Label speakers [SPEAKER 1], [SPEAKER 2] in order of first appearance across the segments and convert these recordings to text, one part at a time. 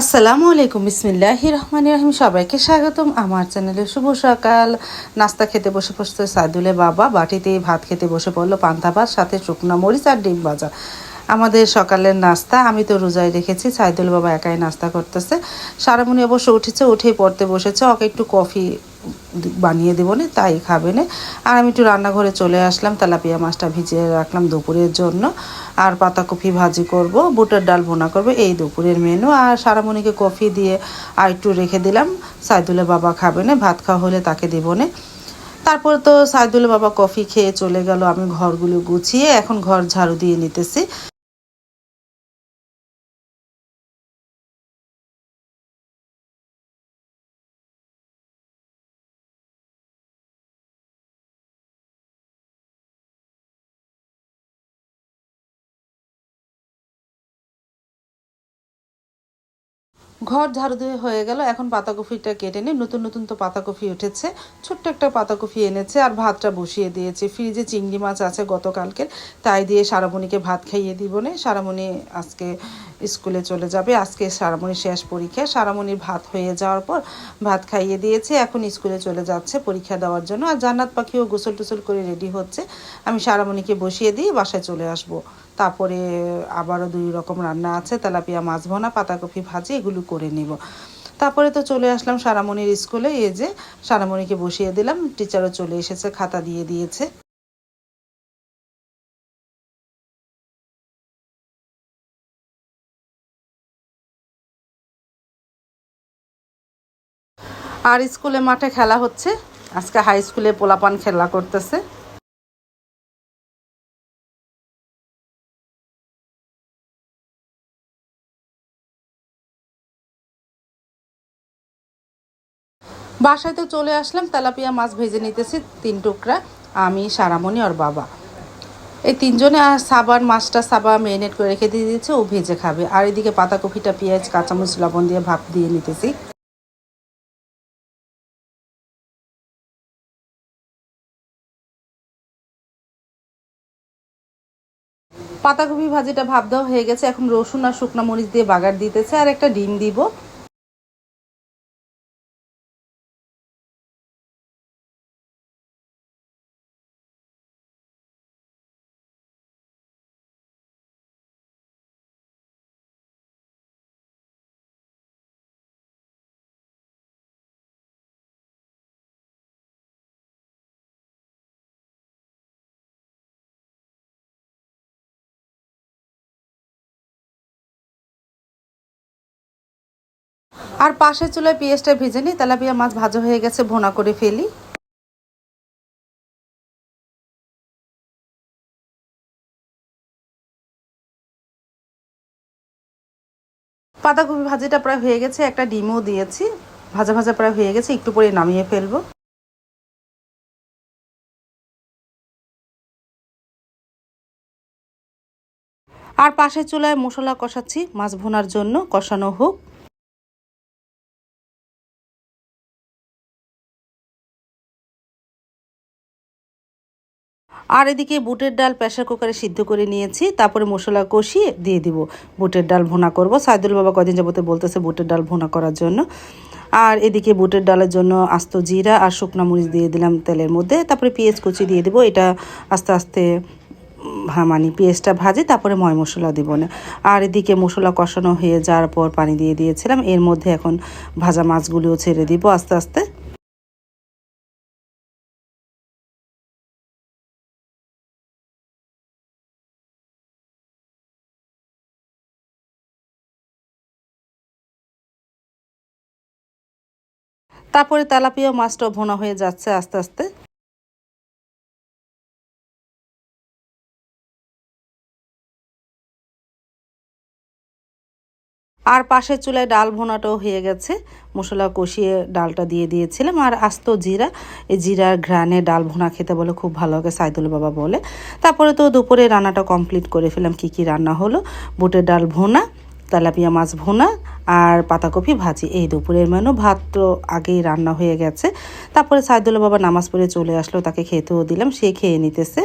[SPEAKER 1] আসসালামু আলাইকুম বিসমিল্লাহি রহমান রহিম। সবাইকে স্বাগতম আমার চ্যানেলে। শুভ সকাল। নাস্তা খেতে বসে বসতে সাইদুলে বাবা। বাটিতে ভাত খেতে বসে পড়ল পান্তা ভাত, সাথে শুকনো মরিচ আর ডিম ভাজা। আমাদের সকালের নাস্তা, আমি তো রোজায় রেখেছি, সাইদুল বাবা একাই নাস্তা করতেছে। সারামণি অবশ্য উঠেছে, উঠেই পড়তে বসেছে, ওকে একটু কফি বানিয়ে দেবো না, তাই খাবে না। আর আমি একটু রান্নাঘরে চলে আসলাম, তেলাপিয়া মাছটা ভিজিয়ে রাখলাম দুপুরের জন্য। আর পাতাকপি ভাজি করব, বুটের ডাল বোনা করব, এই দুপুরের মেনু আর সারামণিকে কফি দিয়ে আর একটু রেখে দিলাম, সাইদুলের বাবা খাবে না, ভাত খাওয়া হলে তাকে দেবো না। তারপর তো সাইদুলের বাবা কফি খেয়ে চলে গেল, আমি ঘরগুলো গুছিয়ে এখন ঘর ঝাড়ু দিয়ে নিতেছি। ঘর ঝাড়ু দিয়ে হয়ে গেল। এখন পাতাকপিটা কেটে নিই নতুন নতুন তো পাতাকফি উঠেছে। ছোট্ট একটা পাতাকপি এনেছে আর ভাতটা বসিয়ে দিয়েছে। ফ্রিজে চিংড়ি মাছ আছে গতকালকের। তাই দিয়ে সারামণিকে ভাত খাইয়ে দিব না। সারামণি আজকে স্কুলে চলে যাবে। আজকে সারামণির শেষ পরীক্ষা। সারামণির ভাত হয়ে যাওয়ার পর ভাত খাইয়ে দিয়েছে। এখন স্কুলে চলে যাচ্ছে পরীক্ষা দেওয়ার জন্য। আর জান্নাত পাখিও গোসল টোসল করে রেডি হচ্ছে। আমি সারামণিকে বসিয়ে দিয়ে বাসায় চলে আসব। তারপরে আবারও দুই রকম রান্না আছে। তেলাপিয়া, মাছ ভনা, পাতাকপি ভাজি, এগুলো করে নিব। তারপরে তো চলে আসলাম সারামণির স্কুলে। এই যে সারামণিকে বসিয়ে দিলাম। টিচারও চলে এসেছে, খাতা দিয়ে দিয়েছে। আর স্কুলে মাঠে খেলা হচ্ছে। আজকে হাই স্কুলে পোলাপান খেলা করতেছে। বাসায় তো চলে আসলাম, তেলাপিয়া মাছ ভেজে নিতেছি তিন টুকরা, আমি, সারামণি আর বাবা। এই তিনজনে আর সাবান মাছটা সাবা মেরিনেট করে রেখে দিয়ে দিয়েছে, ও ভেজে খাবে। আর এদিকে পাতাকপিটা, পেঁয়াজ, কাঁচামরিচ, লবণ দিয়ে ভাপ দিয়ে নিতেছি। পাতাকপি ভাজিটা ভাব দেওয়া হয়ে গেছে। এখন রসুন আর শুকনা মরিচ দিয়ে বাগার দিতেছে। আর একটা ডিম দিব। আর পাশের চুলায় পেঁয়াজটা ভেজে নিই তেলাপিয়া মাছ ভাজা হয়ে গেছে, ভোনা করে ফেলি। পাতাকপি ভাজিটা প্রায় হয়ে গেছে, একটা ডিমও দিয়েছি। ভাজা ভাজা প্রায় হয়ে গেছে, একটু পরে নামিয়ে ফেলব। আর পাশের চুলায় মশলা কষাচ্ছি, মাছ ভোনার জন্য কষানো হোক। আর এদিকে বুটের ডাল প্রেশার কুকারে সিদ্ধ করে নিয়েছি, তারপরে মশলা কষিয়ে দিয়ে দিব। বুটের ডাল ভোনা করব। সাইদুল বাবা কদিন যাবতে বলতেছে বুটের ডাল ভোনা করার জন্য। আর এদিকে বুটের ডালের জন্য আস্ত জিরা আর শুকনা মরিচ দিয়ে দিলাম তেলের মধ্যে। তারপরে পেঁয়াজ কুচি দিয়ে দিব। এটা আস্তে আস্তে মানে পেঁয়াজটা ভাজি, তারপরে ময় মশলা দিব না। আর এদিকে মশলা কষানো হয়ে যাওয়ার পর পানি দিয়ে দিয়েছিলাম। এর মধ্যে এখন ভাজা মাছগুলিও ছেড়ে দিব আস্তে আস্তে। তারপরে তেলাপিয়া মাছটাও ভোনা হয়ে যাচ্ছে আস্তে আস্তে। আর পাশের চুলায় ডাল ভোনাটাও হয়ে গেছে। মশলা কষিয়ে ডালটা দিয়ে দিয়েছিলাম। আর আস্ত জিরা, এই জিরার ঘ্রানে ডাল ভোনা খেতে বলে খুব ভালো লাগে, সাইদুল বাবা বলে। তারপরে তো দুপুরে রান্নাটা কমপ্লিট করে ফেলাম কি কি রান্না হলো। বুটের ডাল ভোনা তেলাপিয়া মাছ ভুনা আর পাতাকপি ভাজি। এই দুপুরের মেনু ভাত তো আগেই রান্না হয়ে গেছে। তারপরে সাইদুল্লা বাবা নামাজ পড়ে চলে আসলো, তাকে খেতেও দিলাম, সে খেয়ে নিতেছে।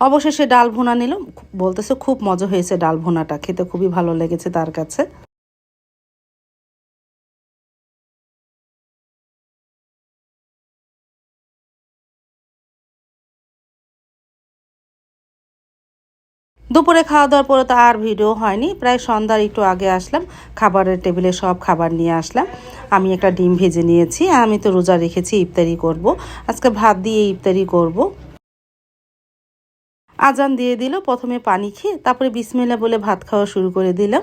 [SPEAKER 1] অবশেষে ডাল ভুনা নিল বলতেছে খুব মজা হয়েছে ডাল ভুনাটা, খেতে খুবই ভালো লেগেছে তার কাছে। দুপুরে খাওয়া দাওয়ার পরে তো আর ভিডিও হয়নি, প্রায় সন্ধ্যার একটু আগে আসলাম, খাবারের টেবিলে সব খাবার নিয়ে আসলাম। আমি একটা ডিম ভেজে নিয়েছি আমি তো রোজা রেখেছি, ইফতারি করব। আজকে ভাত দিয়ে ইফতারি করব। আজান দিয়ে দিল প্রথমে পানি খেয়ে তারপরে বিসমিল্লা বলে ভাত খাওয়া শুরু করে দিলাম।